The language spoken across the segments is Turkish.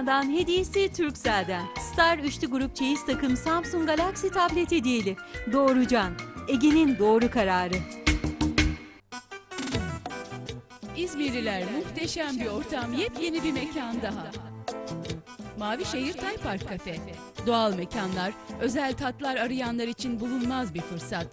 Mekan'dan hediyesi Turkcell'den. Star üçlü grup çeyiz takım Samsung Galaxy tablet hediyeli. Doğrucan. Ege'nin doğru kararı. İzmirliler muhteşem bir ortam, yepyeni bir mekan daha. Mavi Şehir Tay Park Kafe. Doğal mekanlar, özel tatlar arayanlar için bulunmaz bir fırsat.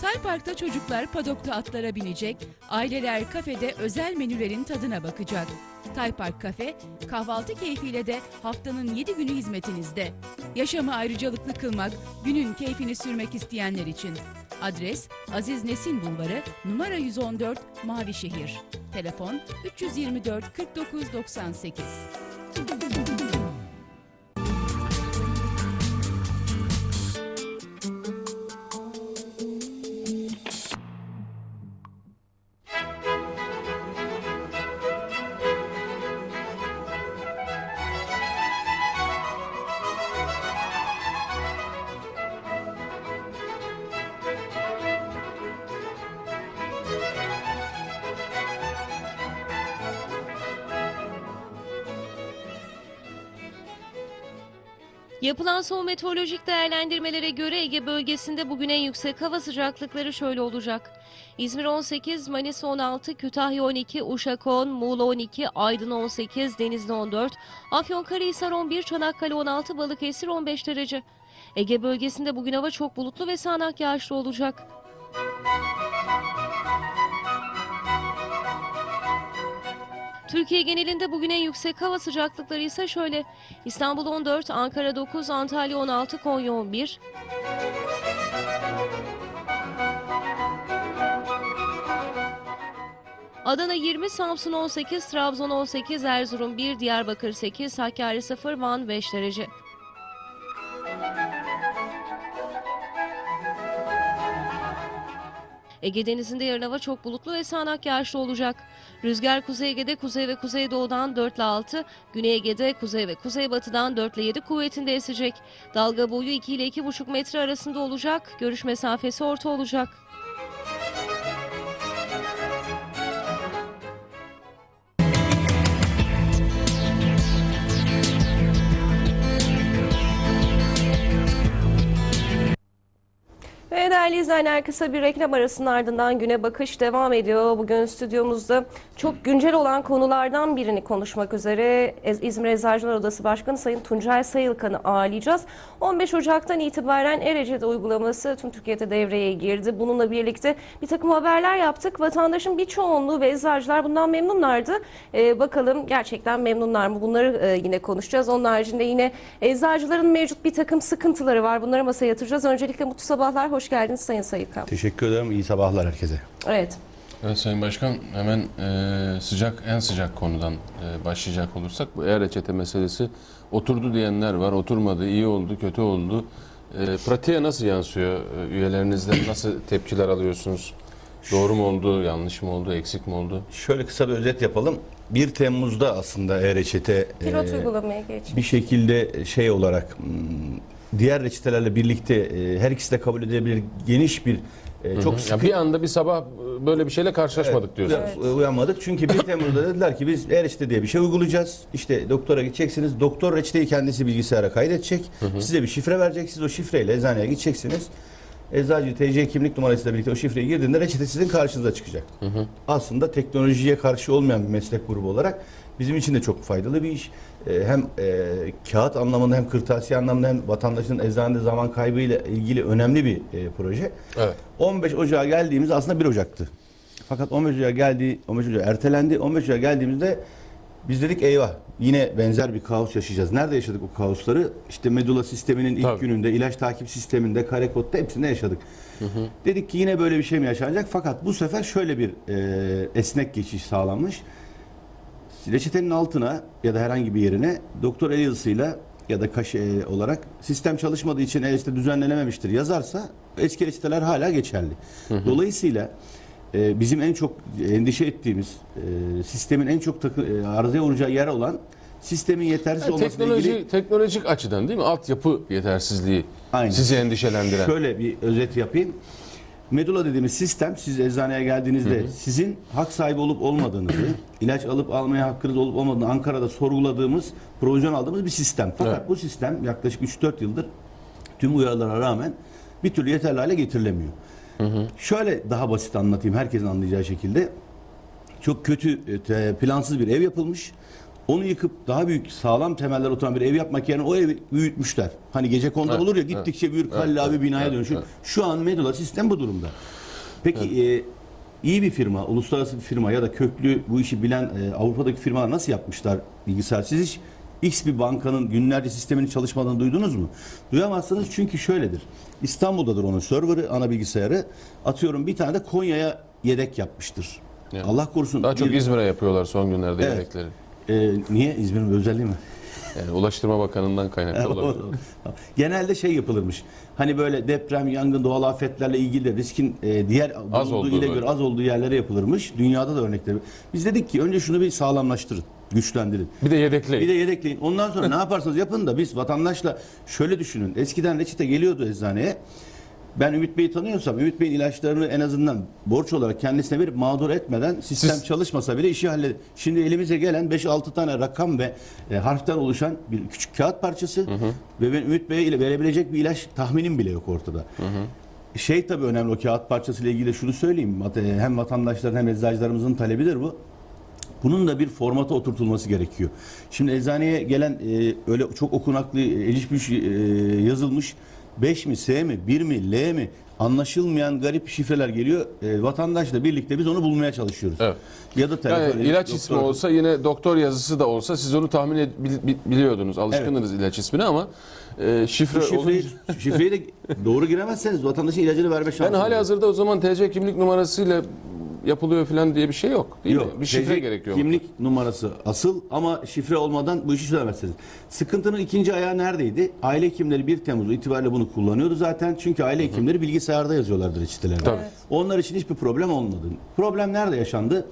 Tay Park'ta çocuklar padokta atlara binecek, aileler kafede özel menülerin tadına bakacak. Tay Park Kafe, kahvaltı keyfiyle de haftanın 7 günü hizmetinizde. Yaşamı ayrıcalıklı kılmak, günün keyfini sürmek isteyenler için. Adres Aziz Nesin Bulvarı, numara 114, Mavişehir. Telefon 324 49 98. son meteorolojik değerlendirmelere göre Ege bölgesinde bugün en yüksek hava sıcaklıkları şöyle olacak. İzmir 18, Manisa 16, Kütahya 12, Uşak 10, Muğla 12, Aydın 18, Denizli 14, Afyonkarahisar 11, Çanakkale 16, Balıkesir 15 derece. Ege bölgesinde bugün hava çok bulutlu ve sağanak yağışlı olacak. Türkiye genelinde bugün en yüksek hava sıcaklıkları ise şöyle. İstanbul 14, Ankara 9, Antalya 16, Konya 11. Adana 20, Samsun 18, Trabzon 18, Erzurum 1, Diyarbakır 8, Hakkari 0, Van 5 derece. Ege Denizi'nde yarın hava çok bulutlu ve sağanak yağışlı olacak. Rüzgar Kuzey Ege'de kuzey ve kuzeydoğudan 4 ile 6, Güney Ege'de kuzey ve kuzeybatıdan 4 ile 7 kuvvetinde esecek. Dalga boyu 2 ile 2,5 metre arasında olacak. Görüş mesafesi orta olacak. Değerli izleyenler kısa bir reklam arasının ardından güne bakış devam ediyor. Bugün stüdyomuzda çok güncel olan konulardan birini konuşmak üzere İzmir Eczacılar Odası Başkanı Sayın Tuncay Sayılkan'ı ağırlayacağız. 15 Ocak'tan itibaren E-Reçete uygulaması tüm Türkiye'de devreye girdi. Bununla birlikte bir takım haberler yaptık. Vatandaşın bir çoğunluğu ve eczacılar bundan memnunlardı. Ee, bakalım gerçekten memnunlar mı? Bunları e, yine konuşacağız. Onun haricinde yine eczacıların mevcut bir takım sıkıntıları var. Bunları masaya yatıracağız. Öncelikle mutlu sabahlar. Hoş geldiniz Sayın Sayıkan. Teşekkür ederim. İyi sabahlar herkese. Evet. Evet Sayın Başkan hemen e, sıcak en sıcak konudan e, başlayacak olursak bu e-reçete meselesi oturdu diyenler var. Oturmadı, iyi oldu, kötü oldu. E, pratiğe nasıl yansıyor? E, üyelerinizden nasıl tepkiler alıyorsunuz? Doğru mu oldu, yanlış mı oldu, eksik mi oldu? Şöyle kısa bir özet yapalım. 1 Temmuz'da aslında e-reçete Pilot e, uygulamaya geç. bir şekilde şey olarak hmm, diğer reçetelerle birlikte e, her ikisi de kabul edilebilir geniş bir e, çok Ya sıkı bir anda bir sabah böyle bir şeyle karşılaşmadık diyorsunuz. Uyan- uyanmadık. Çünkü 1 Temmuz'da dediler ki biz e-reçete diye bir şey uygulayacağız. İşte doktora gideceksiniz. Doktor reçeteyi kendisi bilgisayara kaydedecek. Size bir şifre verecek. Siz o şifreyle eczaneye gideceksiniz. Eczacı TC kimlik numarasıyla birlikte o şifreyi girdiğinde reçete sizin karşınıza çıkacak. Aslında teknolojiye karşı olmayan bir meslek grubu olarak bizim için de çok faydalı bir iş. Ee, hem e, kağıt anlamında hem kırtasiye anlamında hem vatandaşın eczanede zaman kaybıyla ilgili önemli bir e, proje. Evet. 15 Ocağı geldiğimizde aslında 1 Ocak'tı. Fakat 15 Ocağı geldi, 15 Ocağı ertelendi. 15 Ocağı geldiğimizde biz dedik eyvah yine benzer bir kaos yaşayacağız. Nerede yaşadık o kaosları? İşte medula sisteminin ilk Tabii. gününde, ilaç takip sisteminde, kare kodda hepsinde yaşadık. Dedik ki yine böyle bir şey mi yaşanacak? Fakat bu sefer şöyle bir e, esnek geçiş sağlanmış. Reçetenin altına ya da herhangi bir yerine doktor el yazısıyla ya da kaşe olarak sistem çalışmadığı için e-reçete düzenlenememiştir yazarsa eski reçeteler hala geçerli. Dolayısıyla e, bizim en çok endişe ettiğimiz e, sistemin en çok takı, e, arızaya uğrayacağı yer olan sistemin yetersiz Yani olmasıyla teknoloji, ilgili teknolojik açıdan değil mi? Altyapı yetersizliği Aynen. sizi endişelendiren. Şöyle bir özet yapayım. Medula dediğimiz sistem siz eczaneye geldiğinizde sizin hak sahibi olup olmadığınızı, ilaç alıp almaya hakkınız olup olmadığını Ankara'da sorguladığımız, provizyon aldığımız bir sistem. Fakat Evet. bu sistem yaklaşık 3-4 yıldır tüm uyarılara rağmen bir türlü yeterli hale getirilemiyor. Şöyle daha basit anlatayım herkesin anlayacağı şekilde. Çok kötü e, plansız bir ev yapılmış. Onu yıkıp daha büyük sağlam temeller oturan bir ev yapmak yerine o evi büyütmüşler. Hani gece konuda Evet, olur ya gittikçe büyür kallavi evet, binaya evet, dönüşür. evet. Şu an Medula sistem bu durumda. Peki e, iyi bir firma, uluslararası bir firma ya da köklü bu işi bilen e, Avrupa'daki firmalar nasıl yapmışlar bilgisayar? Siz hiç X bir bankanın günlerce sisteminin çalışmadığını duydunuz mu? Duyamazsınız çünkü şöyledir. İstanbul'dadır onun serverı, ana bilgisayarı. Atıyorum bir tane de Konya'ya yedek yapmıştır. Yani Allah korusun. Daha çok İzmir'e yapıyorlar son günlerde Evet. yedekleri. E, niye? İzmir'in özelliği mi? Yani Ulaştırma Bakanı'ndan kaynaklı olabilir. Genelde şey yapılırmış. Hani böyle deprem, yangın, doğal afetlerle ilgili riskin e, diğer Az bulunduğu olduğu ile göre az olduğu yerlere yapılırmış. Dünyada da örnekleri. Biz dedik ki önce şunu bir sağlamlaştırın, güçlendirin. Bir de yedekleyin. Bir de yedekleyin. Ondan sonra ne yaparsanız yapın da biz vatandaşla şöyle düşünün. Eskiden reçete geliyordu eczaneye. Ben Ümit Bey'i tanıyorsam Ümit Bey'in ilaçlarını en azından borç olarak kendisine verip mağdur etmeden sistem Siz- çalışmasa bile işi halleder. Şimdi elimize gelen 5-6 tane rakam ve e, harften oluşan bir küçük kağıt parçası ve ben Ümit Bey'e ile verebilecek bir ilaç tahminim bile yok ortada. Şey tabii önemli o kağıt parçası ile ilgili de şunu söyleyeyim. Vat- Hem vatandaşların hem eczacılarımızın talebidir bu. Bunun da bir formata oturtulması gerekiyor. Şimdi eczaneye gelen e, öyle çok okunaklı, e, eliş büş e, yazılmış 5 mi, S mi, 1 mi, L mi anlaşılmayan garip şifreler geliyor. E, vatandaşla birlikte biz onu bulmaya çalışıyoruz. Evet. Ya da telefon, Yani ilaç doktor- ismi olsa yine doktor yazısı da olsa siz onu tahmin ed- bil- bil- biliyordunuz. Alışkındınız ilaç ismini ama e, şifre Bu şifreyi, olunca... şifreyi de doğru giremezseniz vatandaşın ilacını verme şansı Yani hali hazırda o zaman TC kimlik numarasıyla yapılıyor falan diye bir şey yok. Değil Yok. mi? Bir şifre TC gerekiyor. Kimlik numarası asıl ama şifre olmadan bu işi çözemezsiniz. Sıkıntının ikinci ayağı neredeydi? Aile hekimleri 1 Temmuz itibariyle bunu kullanıyordu zaten. Çünkü aile hekimleri bilgisayarda yazıyorlardı reçeteleri. Tabii. Onlar için hiçbir problem olmadı. Problem nerede yaşandı?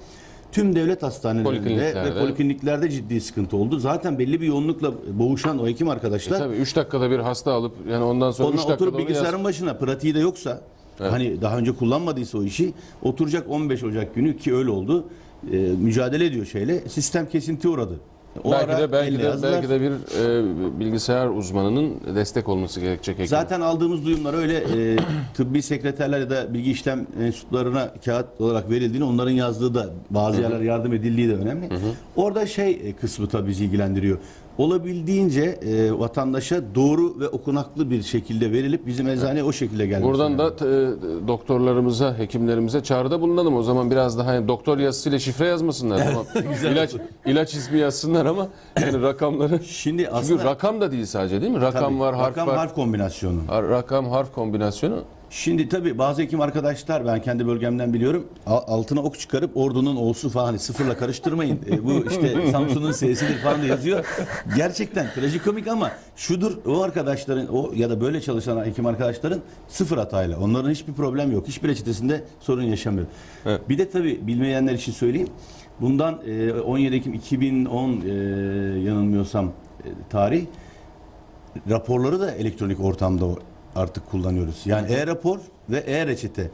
Tüm devlet hastanelerinde ve polikliniklerde ciddi sıkıntı oldu. Zaten belli bir yoğunlukla boğuşan o hekim arkadaşlar Tabii 3 dakikada bir hasta alıp yani ondan sonra 3 Onunla dakikada oturup onu yaz- bilgisayarın başına pratiği de yoksa hani daha önce kullanmadıysa o işi oturacak 15 Ocak günü ki öyle oldu. e, mücadele ediyor şeyle. Sistem kesinti uğradı. O belki ara de belki de yazdılar. belki de bir e, bilgisayar uzmanının destek olması gerekecek hekim. Zaten aldığımız duyumlar öyle e, tıbbi sekreterler ya da bilgi işlem ensuplarına kağıt olarak verildiğini onların yazdığı da bazı yerler yardım edildiği de önemli. Orada şey e, kısmı tabii bizi ilgilendiriyor. Olabildiğince e, vatandaşa doğru ve okunaklı bir şekilde verilip bizim eczaneye o şekilde gelmesi. Buradan da e, doktorlarımıza, hekimlerimize çağrıda bulunalım. O zaman biraz daha hani doktor yazısıyla şifre yazmasınlar. Tamam. ilaç ilaç ismi yazsınlar ama yani rakamları Şimdi Çünkü aslında rakam da değil sadece değil mi? Rakam Tabii, var, harf rakam var. harf kombinasyonu. Rakam harf kombinasyonu. Şimdi tabii bazı hekim arkadaşlar ben kendi bölgemden biliyorum al- altına ok çıkarıp ordunun olsu falan hani sıfırla karıştırmayın. E, bu işte Samsun'un sesidir falan da yazıyor. Gerçekten trajikomik ama şudur o arkadaşların o ya da böyle çalışan hekim arkadaşların sıfır hatayla. Onların hiçbir problem yok. Hiçbir reçetesinde sorun yaşamıyor. Evet. Bir de tabii bilmeyenler için söyleyeyim. Bundan e, 17 Ekim 2010 e, yanılmıyorsam e, tarih raporları da elektronik ortamda artık kullanıyoruz. Yani e-rapor ve e-reçete.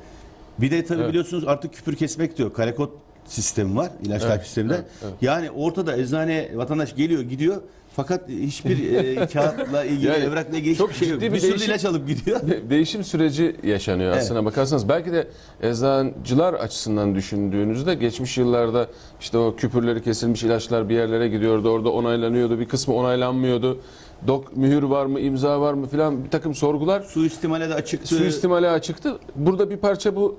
Bir de tabii Evet. biliyorsunuz artık küpür kesmek diyor. Karekod sistemi var ilaç takip sisteminde. evet, evet. Yani ortada eczaneye vatandaş geliyor gidiyor fakat hiçbir e, kağıtla ilgili Yani evrakla ilgili çok hiçbir şey yok. ciddi Bir, bir sürü değişim- ilaç alıp gidiyor. De- Değişim süreci yaşanıyor aslına bakarsanız. Belki de eczacılar açısından düşündüğünüzde geçmiş yıllarda işte o küpürleri kesilmiş ilaçlar bir yerlere gidiyordu. Orada onaylanıyordu. Bir kısmı onaylanmıyordu. Dok mühür var mı, imza var mı filan bir takım sorgular Suistimale de açıktı. suistimale açıktı. Burada bir parça bu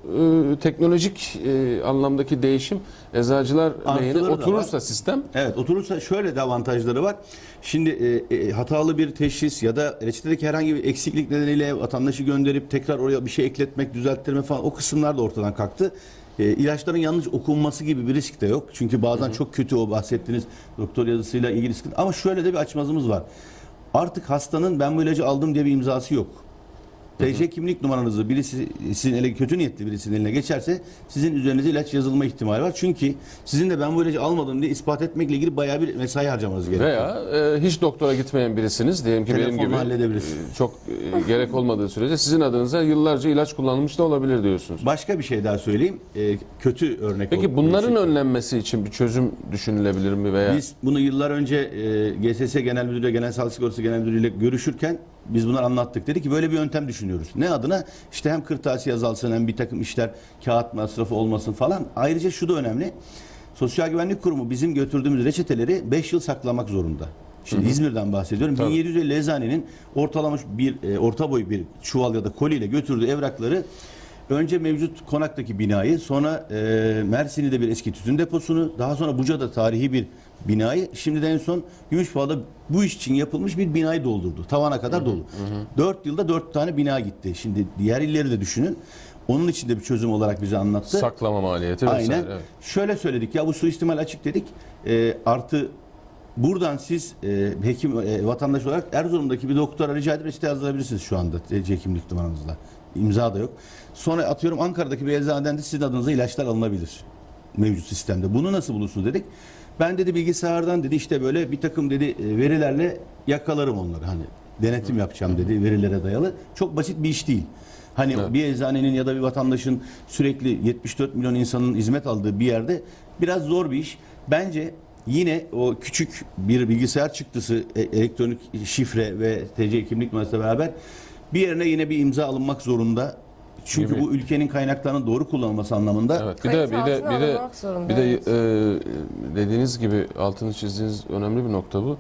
e, teknolojik e, anlamdaki değişim eczacılar lehine Artıları da oturursa var. sistem Evet oturursa şöyle de avantajları var. Şimdi e, e, hatalı bir teşhis ya da reçetedeki herhangi bir eksiklik nedeniyle vatandaşı gönderip tekrar oraya bir şey ekletmek, düzelttirme falan o kısımlar da ortadan kalktı. E, ilaçların yanlış okunması gibi bir risk de yok. Çünkü bazen çok kötü o bahsettiğiniz doktor yazısıyla ilgili sıkıntı. Ama şöyle de bir açmazımız var. Artık hastanın ben bu ilacı aldım diye bir imzası yok. TC kimlik numaranızı birisi sizin ele kötü niyetli birisinin eline geçerse sizin üzerinize ilaç yazılma ihtimali var. Çünkü sizin de ben bu ilacı almadım diye ispat etmekle ilgili bayağı bir mesai harcamanız gerekiyor. Veya e, hiç doktora gitmeyen birisiniz diyelim ki benim Telefonla gibi halledebilirsiniz. e, çok e, gerek olmadığı sürece sizin adınıza yıllarca ilaç kullanılmış da olabilir diyorsunuz. Başka bir şey daha söyleyeyim. Ee, kötü örnek Peki bunların önlenmesi için bir çözüm düşünülebilir mi veya Biz bunu yıllar önce e, GSS Genel Müdürü, Genel Sağlık Sigortası Genel Müdürü ile görüşürken biz bunları anlattık. Dedi ki böyle bir yöntem düşünüyoruz. Ne adına? İşte hem kırtasiye azalsın hem bir takım işler kağıt masrafı olmasın falan. Ayrıca şu da önemli. Sosyal Güvenlik Kurumu bizim götürdüğümüz reçeteleri 5 yıl saklamak zorunda. Şimdi İzmir'den bahsediyorum. 1750 eczanenin ortalama bir e, orta boy bir çuval ya da koliyle götürdüğü evrakları Önce mevcut konaktaki binayı, sonra e, Mersin'de bir eski tütün deposunu, daha sonra Buca'da tarihi bir binayı, şimdi de en son Gümüşbağ'da bu iş için yapılmış bir binayı doldurdu. Tavana kadar dolu. Dört yılda dört tane bina gitti. Şimdi diğer illeri de düşünün. Onun için de bir çözüm olarak bize anlattı. saklama maliyeti vesaire? Aynen. evet. Şöyle söyledik ya bu suistimal açık dedik. E, artı buradan siz e, hekim e, vatandaş olarak Erzurum'daki bir doktora rica edip reçete yazdırabilirsiniz şu anda TC kimlik numaranızla. İmza da yok. Sonra atıyorum Ankara'daki bir eczaneden de sizin adınıza ilaçlar alınabilir. Mevcut sistemde. Bunu nasıl bulursunuz dedik. Ben dedi bilgisayardan dedi işte böyle bir takım dedi e, verilerle yakalarım onları hani denetim yapacağım dedi verilere dayalı. Çok basit bir iş değil. Hani Evet. bir eczanenin ya da bir vatandaşın sürekli 74 milyon insanın hizmet aldığı bir yerde biraz zor bir iş. Bence yine o küçük bir bilgisayar çıktısı e- elektronik şifre ve TC kimlik numarası beraber bir yerine yine bir imza alınmak zorunda. Çünkü Gibi. bu ülkenin kaynaklarının doğru kullanılması anlamında Evet. Bir de bir de bir de bir de evet. e, dediğiniz gibi altını çizdiğiniz önemli bir nokta bu.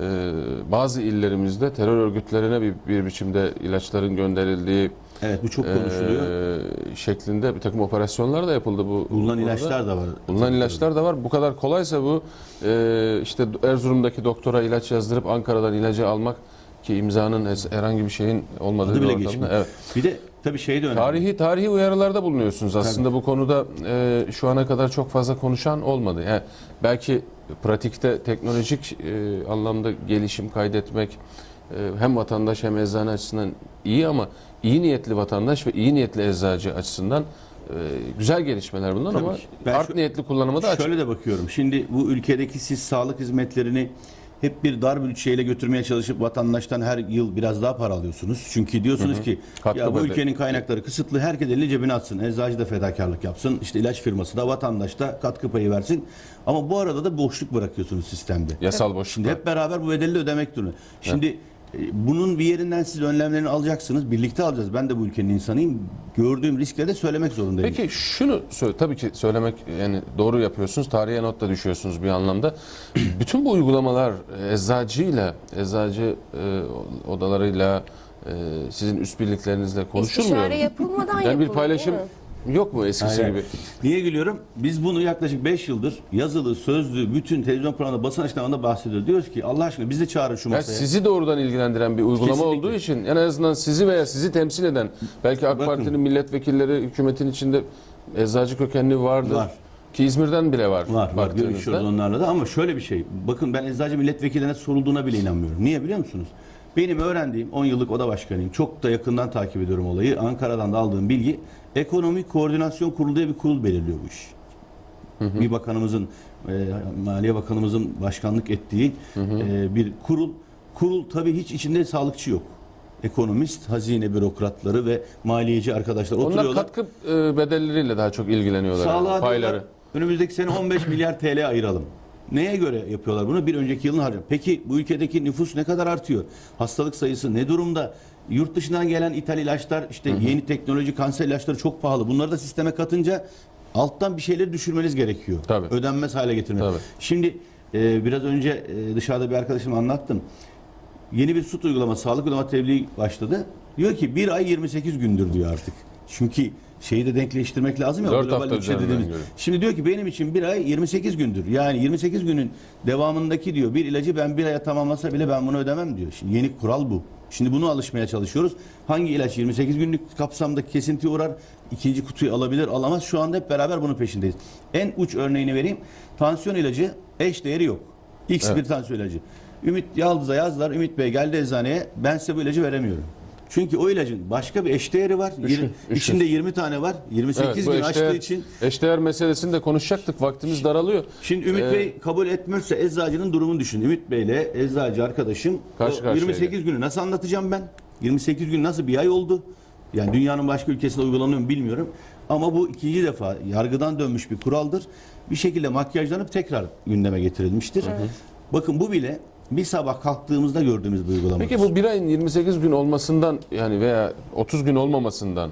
E, bazı illerimizde terör örgütlerine bir, bir biçimde ilaçların gönderildiği evet bu çok konuşuluyor. e, şeklinde bir takım operasyonlar da yapıldı bu. Bulunan bu ilaçlar da var. Bulunan ilaçlar da var. Bu kadar kolaysa bu e, işte Erzurum'daki doktora ilaç yazdırıp Ankara'dan ilacı almak ki imzanın herhangi bir şeyin olmadığı Adı bir bile ortamda. geçmiyor. Evet. Bir de tabii şey de önemli. Tarihi tarihi uyarılarda bulunuyorsunuz. Aslında bu konuda e, şu ana kadar çok fazla konuşan olmadı. Yani belki pratikte teknolojik e, anlamda gelişim kaydetmek e, hem vatandaş hem eczane açısından iyi ama iyi niyetli vatandaş ve iyi niyetli eczacı açısından e, güzel gelişmeler bunlar Tabii ama. Ben art şu- niyetli kullanıma da açık. Şöyle de bakıyorum. Şimdi bu ülkedeki siz sağlık hizmetlerini hep bir dar bütçeyle götürmeye çalışıp vatandaştan her yıl biraz daha para alıyorsunuz. Çünkü diyorsunuz ki Katkı ya bu ülkenin kaynakları kısıtlı. Herkes elini cebine atsın. Eczacı da fedakarlık yapsın. İşte ilaç firması da vatandaş da katkı payı versin. Ama bu arada da boşluk bırakıyorsunuz sistemde. Yasal boşluk. Şimdi hep beraber bu bedeli ödemek durumunda. Şimdi e, bunun bir yerinden siz önlemlerini alacaksınız. Birlikte alacağız. Ben de bu ülkenin insanıyım. Gördüğüm riskleri de söylemek zorundayım. Peki şunu söyle, tabii ki söylemek yani doğru yapıyorsunuz. Tarihe not da düşüyorsunuz bir anlamda. Bütün bu uygulamalar eczacıyla, eczacı e, odalarıyla, e, sizin üst birliklerinizle konuşulmuyor İstişare mu? yapılmadan Yani yapılıyor bir paylaşım değil mi? Yok mu eskisi Hayır. gibi? Niye gülüyorum? Biz bunu yaklaşık 5 yıldır yazılı, sözlü, bütün televizyon programında, basın açıklamalarında bahsediyoruz. Diyoruz ki Allah aşkına bizi çağırın şu Yani masaya. sizi doğrudan ilgilendiren bir uygulama Kesinlikle. olduğu için en azından sizi veya sizi temsil eden belki AK. Parti'nin milletvekilleri hükümetin içinde eczacı kökenli vardır. Var. Ki İzmir'den bile var. Var var görüşüyoruz onlarla da ama şöyle bir şey. Bakın ben eczacı milletvekillerine sorulduğuna bile inanmıyorum. Niye biliyor musunuz? Benim öğrendiğim 10 yıllık oda başkanıyım. Çok da yakından takip ediyorum olayı. Ankara'dan da aldığım bilgi Ekonomik Koordinasyon Kurulu diye bir kurul belirliyor bu iş. Bir bakanımızın e, Maliye Bakanımızın başkanlık ettiği e, bir kurul. Kurul tabii hiç içinde sağlıkçı yok. Ekonomist, hazine bürokratları ve maliyeci arkadaşlar Onlar oturuyorlar. katkı e, bedelleriyle daha çok ilgileniyorlar. yani, Sağlığa payları. diyorlar, önümüzdeki sene 15 milyar TL ayıralım. Neye göre yapıyorlar bunu? Bir önceki yılın harcı. Peki bu ülkedeki nüfus ne kadar artıyor? Hastalık sayısı ne durumda? Yurt dışından gelen ithal ilaçlar, işte yeni teknoloji kanser ilaçları çok pahalı. Bunları da sisteme katınca alttan bir şeyleri düşürmeniz gerekiyor. Tabii. Ödenmez hale getirmek. Tabii. Şimdi e, biraz önce e, dışarıda bir arkadaşım anlattım. Yeni bir süt uygulaması, sağlık uygulama tebliği başladı. Diyor ki bir ay 28 gündür diyor artık. Çünkü şeyi de denkleştirmek lazım ya. Dört global hafta bütçe üzerinden dediğimiz. göre. Şimdi diyor ki benim için bir ay 28 gündür. Yani 28 günün devamındaki diyor bir ilacı ben bir aya tamamlasa bile ben bunu ödemem diyor. Şimdi yeni kural bu. Şimdi bunu alışmaya çalışıyoruz. Hangi ilaç 28 günlük kapsamda kesinti uğrar, ikinci kutuyu alabilir, alamaz. Şu anda hep beraber bunun peşindeyiz. En uç örneğini vereyim. Tansiyon ilacı eş değeri yok. X bir Evet. tansiyon ilacı. Ümit Yaldız'a yazdılar. Ümit Bey geldi eczaneye. Ben size bu ilacı veremiyorum. Çünkü o ilacın başka bir eşdeğeri var. Üşü- Yirmi- üşür. içinde 20 tane var. 28 Evet, gün açtığı eşdeğer, için eşdeğer meselesini de konuşacaktık. Vaktimiz daralıyor. Şimdi Ümit Ee, Bey kabul etmezse eczacının durumunu düşün. Ümit Bey ile eczacı arkadaşım Karşı o karşıya 28 günü nasıl anlatacağım ben? 28 gün nasıl bir ay oldu? Yani dünyanın başka ülkesinde uygulanıyor mu bilmiyorum. Ama bu ikinci defa yargıdan dönmüş bir kuraldır. Bir şekilde makyajlanıp tekrar gündeme getirilmiştir. Bakın bu bile bir sabah kalktığımızda gördüğümüz bir uygulama. Peki bu bir ayın 28 gün olmasından yani veya 30 gün olmamasından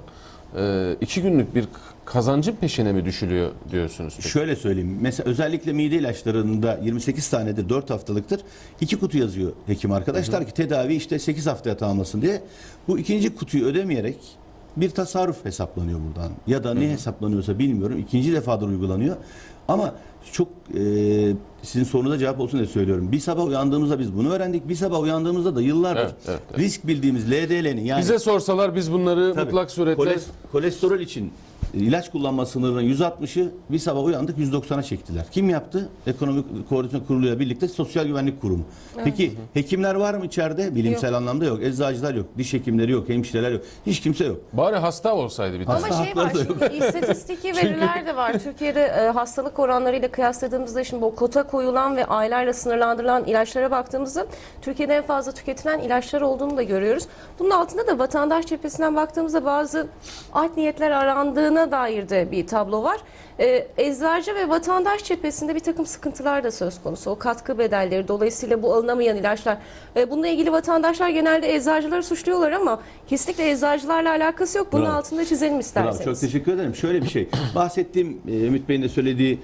e, iki günlük bir kazancın peşine mi düşülüyor diyorsunuz? peki? Şöyle söyleyeyim. Mesela özellikle mide ilaçlarında 28 tanedir, 4 haftalıktır. İki kutu yazıyor hekim arkadaşlar ki tedavi işte 8 haftaya tamamlasın diye. Bu ikinci kutuyu ödemeyerek bir tasarruf hesaplanıyor buradan. Ya da ne hesaplanıyorsa bilmiyorum. İkinci defadır uygulanıyor. Ama çok e, sizin sorunuza cevap olsun diye söylüyorum. Bir sabah uyandığımızda biz bunu öğrendik. Bir sabah uyandığımızda da yıllardır Evet, evet, evet. risk bildiğimiz LDL'nin yani Bize sorsalar biz bunları Tabii. mutlak suretle Koles- kolesterol için ilaç kullanma sınırının 160'ı bir sabah uyandık 190'a çektiler. Kim yaptı? Ekonomik Koordinasyon Kurulu'yla birlikte Sosyal Güvenlik Kurumu. Peki hekimler var mı içeride? Bilimsel anlamda yok. Eczacılar yok. Diş hekimleri yok. Hemşireler yok. Hiç kimse yok. bari hasta olsaydı bir tane. Ama şey var şimdi istatistiki veriler de var. Türkiye'de e, hastalık oranlarıyla kıyasladığımızda şimdi o kota koyulan ve aylarla sınırlandırılan ilaçlara baktığımızda Türkiye'de en fazla tüketilen ilaçlar olduğunu da görüyoruz. Bunun altında da vatandaş cephesinden baktığımızda bazı art niyetler arandığına dair de bir tablo var. E, eczacı ve vatandaş cephesinde bir takım sıkıntılar da söz konusu. O katkı bedelleri dolayısıyla bu alınamayan ilaçlar. E, bununla ilgili vatandaşlar genelde eczacıları suçluyorlar ama kesinlikle eczacılarla alakası yok. Bunun Bravo. altında çizelim Bravo, isterseniz. çok teşekkür ederim. Şöyle bir şey. Bahsettiğim e, Ümit Bey'in de söylediği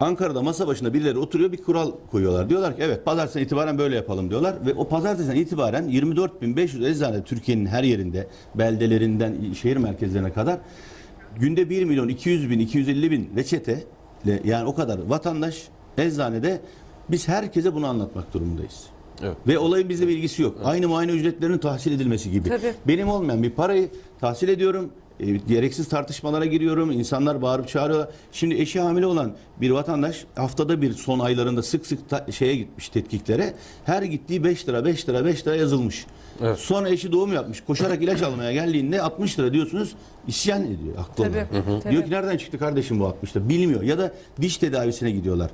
Ankara'da masa başında birileri oturuyor bir kural koyuyorlar. Diyorlar ki evet pazartesinden itibaren böyle yapalım diyorlar. Ve o pazartesinden itibaren 24.500 eczane Türkiye'nin her yerinde beldelerinden şehir merkezlerine kadar günde 1 milyon 200 bin 250 bin reçete yani o kadar vatandaş eczanede biz herkese bunu anlatmak durumundayız. Evet. Ve olayın bizle bir ilgisi yok. Aynı muayene ücretlerinin tahsil edilmesi gibi. Tabii. Benim olmayan bir parayı tahsil ediyorum. E, gereksiz tartışmalara giriyorum. İnsanlar bağırıp çağırıyorlar. Şimdi eşi hamile olan bir vatandaş haftada bir son aylarında sık sık ta- şeye gitmiş tetkiklere. Her gittiği 5 lira 5 lira 5 lira yazılmış. Evet. Sonra eşi doğum yapmış. Koşarak ilaç almaya geldiğinde 60 lira diyorsunuz. isyan ediyor aklı Tabii, olan. tabii. Diyor ki nereden çıktı kardeşim bu 60 lira? Bilmiyor. Ya da diş tedavisine gidiyorlar.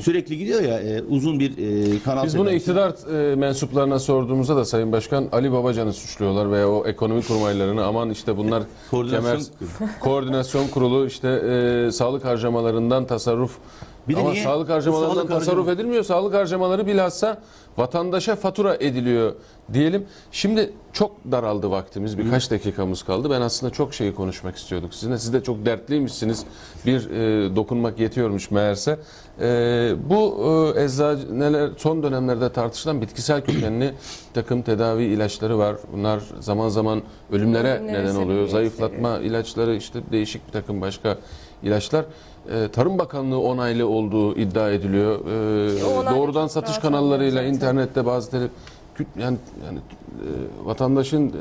Sürekli gidiyor ya e, uzun bir e, kanal Biz bunu tedavisi. iktidar e, mensuplarına sorduğumuzda da Sayın Başkan Ali Babacan'ı suçluyorlar veya o ekonomi kurmaylarını aman işte bunlar Koordinasyon kemer- koordinasyon kurulu işte e, sağlık harcamalarından tasarruf Bir de ama niye sağlık harcamalarından sağlık tasarruf harcama- edilmiyor. Sağlık harcamaları bilhassa vatandaşa fatura ediliyor diyelim. Şimdi çok daraldı vaktimiz. Birkaç dakikamız kaldı. Ben aslında çok şeyi konuşmak istiyorduk sizinle. Siz de çok dertliymişsiniz. Bir e, dokunmak yetiyormuş meğerse. E, bu e, eczaneler son dönemlerde tartışılan bitkisel kökenli takım tedavi ilaçları var. Bunlar zaman zaman ölümlere neden oluyor. Zayıflatma ilaçları işte değişik bir takım başka ilaçlar. E, Tarım Bakanlığı onaylı olduğu iddia ediliyor. E, onaylı doğrudan satış kanallarıyla internette bazı tele yani yani e, vatandaşın e,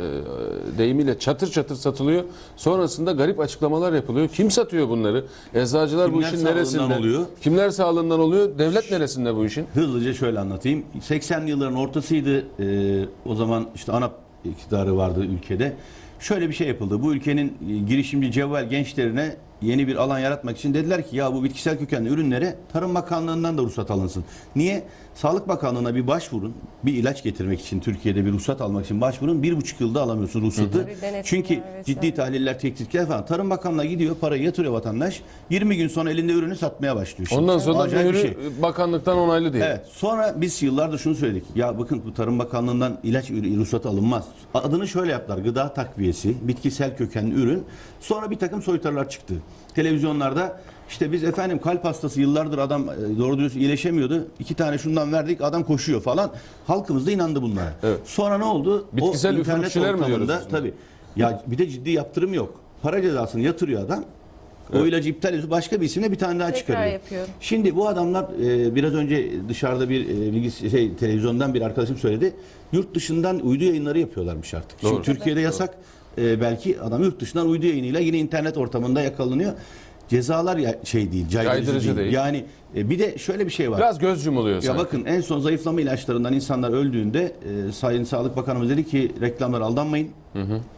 deyimiyle çatır çatır satılıyor. Sonrasında garip açıklamalar yapılıyor. Kim satıyor bunları? Eczacılar bu Kimler işin sağlığından neresinde? oluyor? Kimler sağlığından oluyor? Devlet neresinde bu işin? Hızlıca şöyle anlatayım. 80'li yılların ortasıydı. Ee, o zaman işte ANAP iktidarı vardı ülkede. Şöyle bir şey yapıldı. Bu ülkenin e, girişimci cevval gençlerine yeni bir alan yaratmak için dediler ki ya bu bitkisel kökenli ürünlere Tarım Bakanlığı'ndan da ruhsat alınsın. Niye? Sağlık Bakanlığı'na bir başvurun. Bir ilaç getirmek için Türkiye'de bir ruhsat almak için başvurun. Bir buçuk yılda alamıyorsun ruhsatı. Denetimler Çünkü ciddi tahliller, tetkikler falan. Tarım Bakanlığı'na gidiyor, parayı yatırıyor vatandaş. 20 gün sonra elinde ürünü satmaya başlıyor. Şimdi. Ondan sonra da Acayip bir mührü şey. bakanlıktan onaylı diye. Evet. Sonra biz yıllardır şunu söyledik. Ya bakın bu Tarım Bakanlığı'ndan ilaç ruhsatı alınmaz. Adını şöyle yaptılar. Gıda takviyesi, bitkisel kökenli ürün. Sonra bir takım soytarılar çıktı. Televizyonlarda işte biz efendim kalp hastası yıllardır adam e, doğru dürüst iyileşemiyordu. İki tane şundan verdik adam koşuyor falan. Halkımız da inandı bunlara. Evet. Sonra ne oldu? Bitkisel üfürükçüler mi diyoruz biz buna? Tabii. Ya bir de ciddi yaptırım yok. Para cezasını yatırıyor adam. O ilacı iptal ediyor. Başka bir isimle bir tane daha Tekrar çıkarıyor. yapıyor. Şimdi bu adamlar e, biraz önce dışarıda bir e, bilgis şey televizyondan bir arkadaşım söyledi. Yurt dışından uydu yayınları yapıyorlarmış artık. Doğru. Şimdi Türkiye'de yasak. E, belki adam yurt dışından uydu yayınıyla yine internet ortamında yakalanıyor. cezalar ya, şey değil, caydırıcı, Caydırıcı değil. değil. Yani e, bir de şöyle bir şey var. Biraz göz yumuluyor Ya sanki. bakın en son zayıflama ilaçlarından insanlar öldüğünde e, Sayın Sağlık Bakanımız dedi ki reklamlara aldanmayın.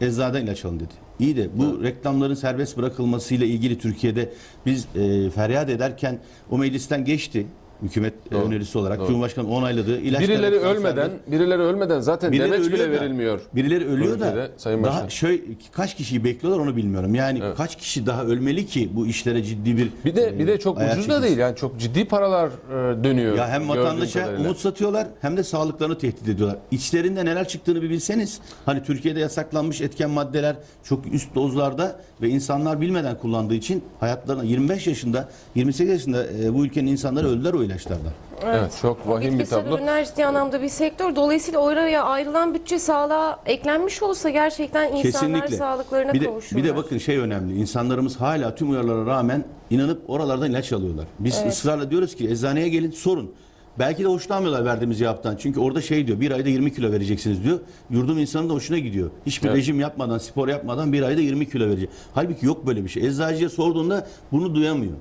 Eczaneden ilaç alın dedi. İyi de bu reklamların serbest bırakılmasıyla ilgili Türkiye'de biz e, feryat ederken o meclisten geçti. Hükümet e, Doğru. önerisi olarak Doğru. Cumhurbaşkanı onayladığı ilaçlar Birileri ölmeden, serbest- birileri ölmeden zaten Birileri demeç bile da- verilmiyor. Birileri ölüyor da Sayın Başkan. daha şöyle kaç kişiyi bekliyorlar onu bilmiyorum. Yani Evet. kaç kişi daha ölmeli ki bu işlere ciddi bir Bir de e, bir de çok ucuz da çekilsin. değil yani çok ciddi paralar e, dönüyor. Ya hem vatandaşa kadarıyla. umut satıyorlar hem de sağlıklarını tehdit ediyorlar. İçlerinde neler çıktığını bir bilseniz hani Türkiye'de yasaklanmış etken maddeler çok üst dozlarda ve insanlar bilmeden kullandığı için hayatlarına 25 yaşında 28 yaşında e, bu ülkenin insanları öldüler o ilaçlardan. Evet çok vahim bir Bitkisel tablo. ürünler ciddi anlamda bir sektör. Dolayısıyla oraya ayrılan bütçe sağlığa eklenmiş olsa gerçekten insanlar Kesinlikle. sağlıklarına bir de, kavuşurlar. bir de bakın şey önemli. İnsanlarımız hala tüm uyarılara rağmen inanıp oralardan ilaç alıyorlar. Biz ısrarla diyoruz ki eczaneye gelin sorun. Belki de hoşlanmıyorlar verdiğimiz cevaptan. Çünkü orada şey diyor bir ayda 20 kilo vereceksiniz diyor. Yurdum insanın da hoşuna gidiyor. Hiçbir Evet. rejim yapmadan, spor yapmadan bir ayda 20 kilo verecek. Halbuki yok böyle bir şey. Eczacıya sorduğunda bunu duyamıyor.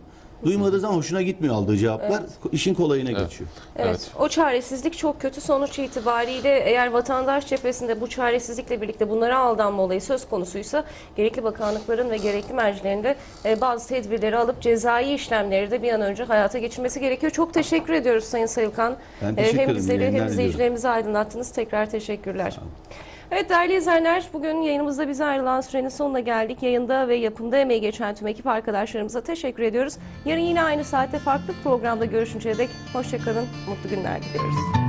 Duymadığı zaman hoşuna gitmiyor aldığı cevaplar. işin kolayına geçiyor. Evet, Evet. o çaresizlik çok kötü sonuç itibariyle eğer vatandaş cephesinde bu çaresizlikle birlikte bunlara aldanma olayı söz konusuysa gerekli bakanlıkların ve gerekli mercilerin de e, bazı tedbirleri alıp cezai işlemleri de bir an önce hayata geçirmesi gerekiyor. Çok teşekkür ediyoruz Sayın Sayılkan. Ben E, teşekkür hem ederim. bizleri Yayınlar hem diliyorum. izleyicilerimizi aydınlattınız. Tekrar teşekkürler. Evet değerli izleyenler bugün yayınımızda bize ayrılan sürenin sonuna geldik. Yayında ve yapımda emeği geçen tüm ekip arkadaşlarımıza teşekkür ediyoruz. Yarın yine aynı saatte farklı programda görüşünceye dek hoşçakalın, mutlu günler diliyoruz.